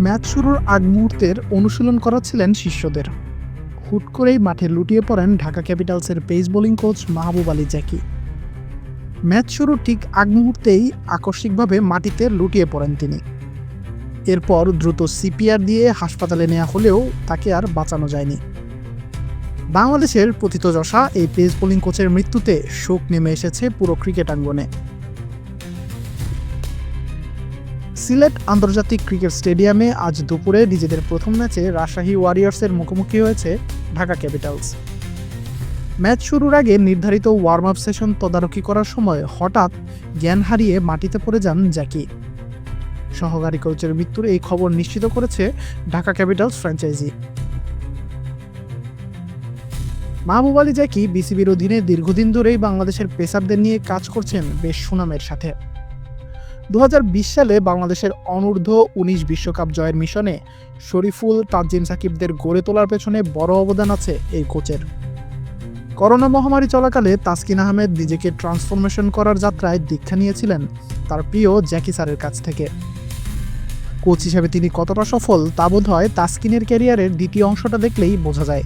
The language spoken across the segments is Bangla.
ম্যাচ শুরুর আগ মুহূর্তের অনুশীলন করাচ্ছিলেন শিষ্যদের। হুট করেই মাঠে লুটিয়ে পড়েন Dhaka ক্যাপিটালসের pace bowling coach Mahbub Ali Jaky. Match শুরুর ঠিক আগ মুহূর্তেই আকস্মিকভাবে মাটিতে লুটিয়ে পড়েন তিনি। এরপর দ্রুত সিপিআর দিয়ে হাসপাতালে নেওয়া হলেও তাকে আর বাঁচানো যায়নি। বাংলাদেশের পতিতযশা এই পেস বোলিং কোচের মৃত্যুতে শোক নেমে এসেছে পুরো ক্রিকেট আঙ্গনে। সিলেট আন্তর্জাতিক ক্রিকেট স্টেডিয়ামে আজ দুপুরে নিজেদের প্রথম ম্যাচে রাজশাহী ওয়ারিয়র্সের মুখোমুখি হয়েছে ঢাকা ক্যাপিটালস। ম্যাচ শুরুর আগে নির্ধারিত ওয়ার্ম আপ সেশন তদারকি করার সময় হঠাৎ জ্ঞান হারিয়ে মাটিতে পড়ে যান জ্যাকি। সহকারী কোচের মৃত্যুর এই খবর নিশ্চিত করেছে ঢাকা ক্যাপিটালস ফ্র্যাঞ্চাইজি। মাহবুব আলী জ্যাকি বিসিবির অধীনে দীর্ঘদিন ধরেই বাংলাদেশের পেসারদের নিয়ে কাজ করছেন বেশ সুনামের সাথে। দু হাজার বিশ সালে বাংলাদেশের অনূর্ধ্ব উনিশ বিশ্বকাপ জয়ের মিশনে শরীফুল তাজিম সাকিবদের গড়ে তোলার পেছনে বড় অবদান আছে এই কোচের। করোনা মহামারী চলাকালে তাসকিন আহমেদ নিজেকে ট্রান্সফরমেশন করার যাত্রায় দীক্ষা নিয়েছিলেন তার প্রিয় জ্যাকি স্যারের কাছ থেকে। কোচ হিসেবে তিনি কতটা সফল তা বোধ হয় তাসকিনের ক্যারিয়ারের দ্বিতীয় অংশটা দেখলেই বোঝা যায়।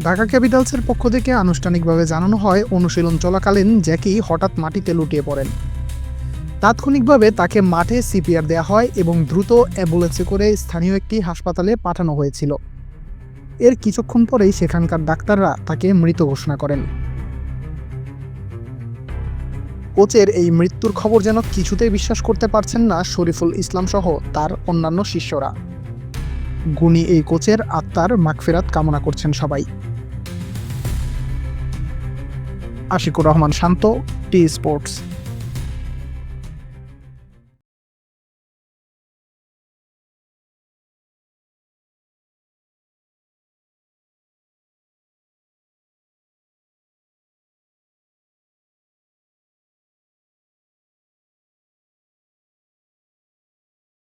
ঢাকা ক্যাপিটালসের পক্ষ থেকে আনুষ্ঠানিকভাবে জানানো হয়, অনুশীলন চলাকালীন জ্যাকি হঠাৎ মাটিতে লুটিয়ে পড়েন। তাৎক্ষণিকভাবে তাকে মাঠে সিপিআর দেওয়া হয় এবং দ্রুত অ্যাম্বুলেন্সে করে স্থানীয় একটি হাসপাতালে পাঠানো হয়েছিল। এর কিছুক্ষণ পরেই সেখানকার ডাক্তাররা তাকে মৃত ঘোষণা করেন। কোচের এই মৃত্যুর খবর যেন কিছুতেই বিশ্বাস করতে পারছেন না শরীফুল ইসলাম সহ তার অন্যান্য শিষ্যরা। গুণী এই কোচের আত্মার মাগফেরাত কামনা করছেন সবাই। Ashiqur Rahman Shanto T Sports.